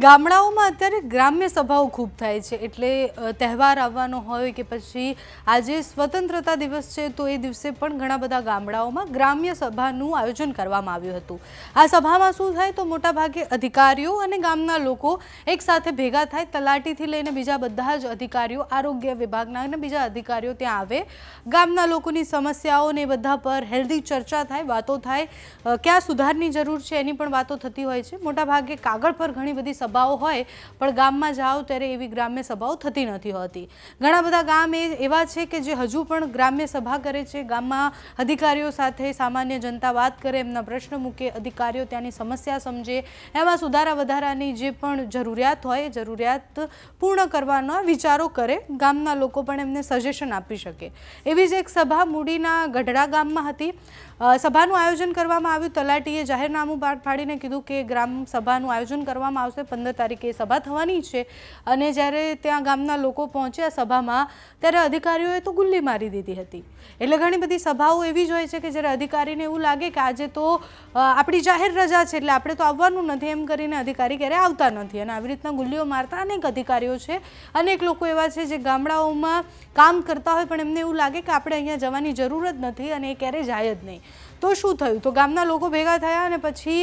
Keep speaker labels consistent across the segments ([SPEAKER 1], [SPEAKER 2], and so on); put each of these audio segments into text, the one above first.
[SPEAKER 1] ગામડાઓમાં અત્યારે ગ્રામ્ય સભાઓ ખૂબ થાય છે. એટલે તહેવાર આવવાનો હોય કે પછી આજે સ્વતંત્રતા દિવસ છે, તો એ દિવસે પણ ઘણા બધા ગામડાઓમાં ગ્રામ્ય સભાનું આયોજન કરવામાં આવ્યું હતું. આ સભામાં શું થાય તો મોટાભાગે અધિકારીઓ અને ગામના લોકો એકસાથે ભેગા થાય, તલાટીથી લઈને બીજા બધા જ અધિકારીઓ, આરોગ્ય વિભાગના અને બીજા અધિકારીઓ ત્યાં આવે. ગામના લોકોની સમસ્યાઓને બધા પર હેલ્ધી ચર્ચા થાય, વાતો થાય. ક્યાં સુધારની જરૂર છે એની પણ વાતો થતી હોય છે. મોટાભાગે કાગળ પર ઘણી બધી સભાઓ હોય, પણ ગામમાં જાઓ ત્યારે એવી ગ્રામ્ય સભાઓ થતી નથી હોતી. ઘણા બધા ગામ એ એવા છે કે જે હજુ પણ ગ્રામ્ય સભા કરે છે, ગામમાં અધિકારીઓ સાથે સામાન્ય જનતા વાત કરે, એમના પ્રશ્ન મૂકે, અધિકારીઓ ત્યાંની સમસ્યા સમજે એમાં સુધારા વધારાની જે પણ જરૂરિયાત હોય જરૂરિયાત પૂર્ણ કરવાના વિચારો કરે, ગામના લોકો પણ એમને સજેશન આપી શકે. એવી જ એક સભા મૂડીના ગઢડા ગામમાં હતી. સભાનું આયોજન કરવામાં આવ્યું. તલાટીએ જાહેરનામું પાડીને કીધું કે ગ્રામ સભાનું આયોજન કરવામાં આવશે પંદર તારીખે સભા થવાની છે. અને જ્યારે ત્યાં ગામના લોકો પહોંચ્યા સભામાં, ત્યારે અધિકારીઓએ તો ગુલ્લી મારી દીધી હતી. એટલે ઘણી બધી સભાઓ એવી જ હોય છે કે જ્યારે અધિકારીને એવું લાગે કે આજે તો આપણી જાહેર રજા છે, એટલે આપણે તો આવવાનું નથી એમ કરીને અધિકારી ક્યારે આવતા નથી. અને આવી રીતના ગુલ્લીઓ મારતા અનેક અધિકારીઓ છે. અનેક લોકો એવા છે જે ગામડાઓમાં કામ કરતા હોય, પણ એમને એવું લાગે કે આપણે અહીંયા જવાની જરૂર જ નથી અને એ ક્યારેય જાય જ નહીં. તો શું થયું? તો ગામના લોકો ભેગા થયા અને પછી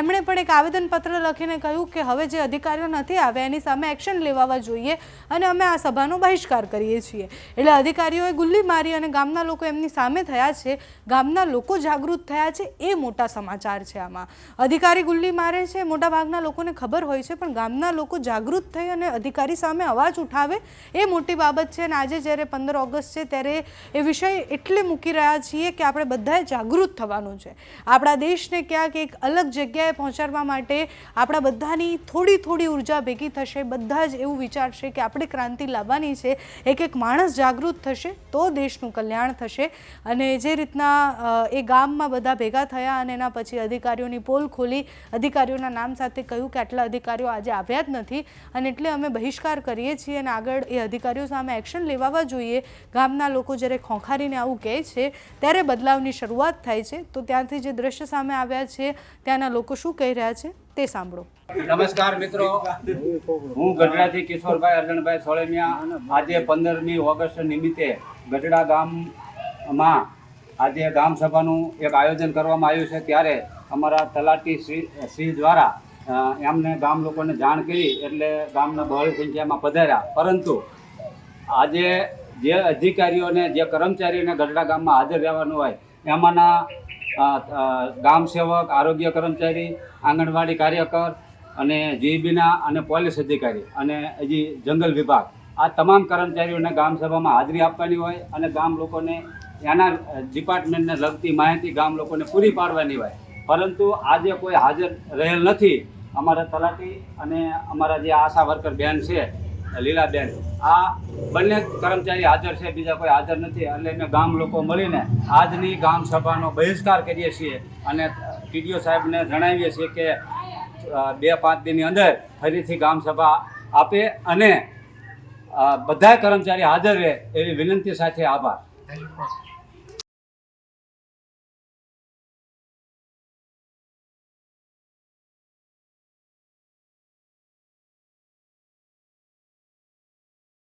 [SPEAKER 1] એમણે પણ એક આવેદનપત્ર લખીને કહ્યું કે હવે જે અધિકારીઓ નથી આવ્યા એની સામે એક્શન લેવાવા જોઈએ અને અમે આ સભાનો બહિષ્કાર કરીએ છીએ. એટલે અધિકારીઓએ ગુલ્લી મારી અને ગામના લોકો એમની સામે થયા છે, ગામના લોકો જાગૃત થયા છે, એ મોટા સમાચાર છે આમાં. અધિકારી ગુલ્લી મારે છે મોટાભાગના લોકોને ખબર હોય છે, પણ ગામના લોકો જાગૃત થઈ અને અધિકારી સામે અવાજ ઉઠાવે, એ મોટી બાબત છે. અને આજે જ્યારે પંદર ઓગસ્ટ છે, ત્યારે એ વિષય એટલે મૂકી રહ્યા છીએ કે આપણે બધાએ જાગૃત થવાનું છે. આપણા દેશને ક્યાંક એક અલગ જગ્યાએ પહોંચાડવા માટે આપણા બધાની થોડી થોડી ઊર્જા ભેગી થશે. બધા જ એવું વિચારશે કે આપણે ક્રાંતિ લાવવાની છે. એક એક માણસ જાગૃત થશે તો દેશનું કલ્યાણ થશે. અને જે રીતના એ ગામમાં બધા ભેગા થયા અને એના પછી અધિકારીઓની પોલ ખોલી. અધિકારીઓના નામ સાથે કહ્યું કે આટલા અધિકારીઓ આજે આવ્યા જ નથી. અને એટલે અમે બહિષ્કાર કરીએ છીએ અને આગળ એ અધિકારીઓ સામે એક્શન લેવાવા જોઈએ. ગામના લોકો જ્યારે ખોંખારીને આવું કહે છે, ત્યારે બદલાવની શરૂઆત થાય છે. તો ત્યાંથી જે દ્રશ્ય સામે આવ્યા છે, ત્યાંના લોકો શું કહી રહ્યા છે તે સાંભળો.
[SPEAKER 2] નમસ્કાર મિત્રો. હું ગઢડાથી કિશોરભાઈ, અરજણભાઈ સોળમિયા. આજે પંદરમી ઓગસ્ટ નિમિત્તે ગઢડા ગામમાં આજે ગામ સભાનું એક આયોજન કરવામાં આવ્યું છે. ત્યારે અમારા તલાટી શ્રી શ્રી દ્વારા એમને ગામ લોકોને જાણ કરી એટલે ગામના બહોળી સંખ્યામાં પધાર્યા. પરંતુ આજે જે અધિકારીઓને, જે કર્મચારીઓને ગઢડા ગામમાં હાજર રહેવાનું હોય એમાંના ગામ સેવક, આરોગ્ય કર્મચારી, આંગણવાડી કાર્યકર અને જીબીના અને પોલીસ અધિકારી અને હજી જંગલ વિભાગ. આ તમામ કર્મચારીઓને ગામ સભામાં હાજરી આપવાની હોય અને ગામ લોકોને એના ડિપાર્ટમેન્ટને લગતી માહિતી ગામ લોકોને પૂરી પાડવાની હોય. પરંતુ આજે કોઈ હાજર રહેલ નથી અમારા તલાટી અને અમારા જે આશા વર્કર બેન છે લીલાબેન. આ બંને કર્મચારી હાજર છે, બીજા કોઈ હાજર નથી. એટલે અમે ગામ લોકો મળીને આજની ગામ સભાનો બહિષ્કાર કરીએ છીએ. અને ટીડીઓ સાહેબને જણાવીએ છીએ કે બે પાંચ દિનની અંદર ફરીથી ગામ સભા આપે અને બધા કર્મચારી હાજર રહે એવી વિનંતી સાથે આભાર.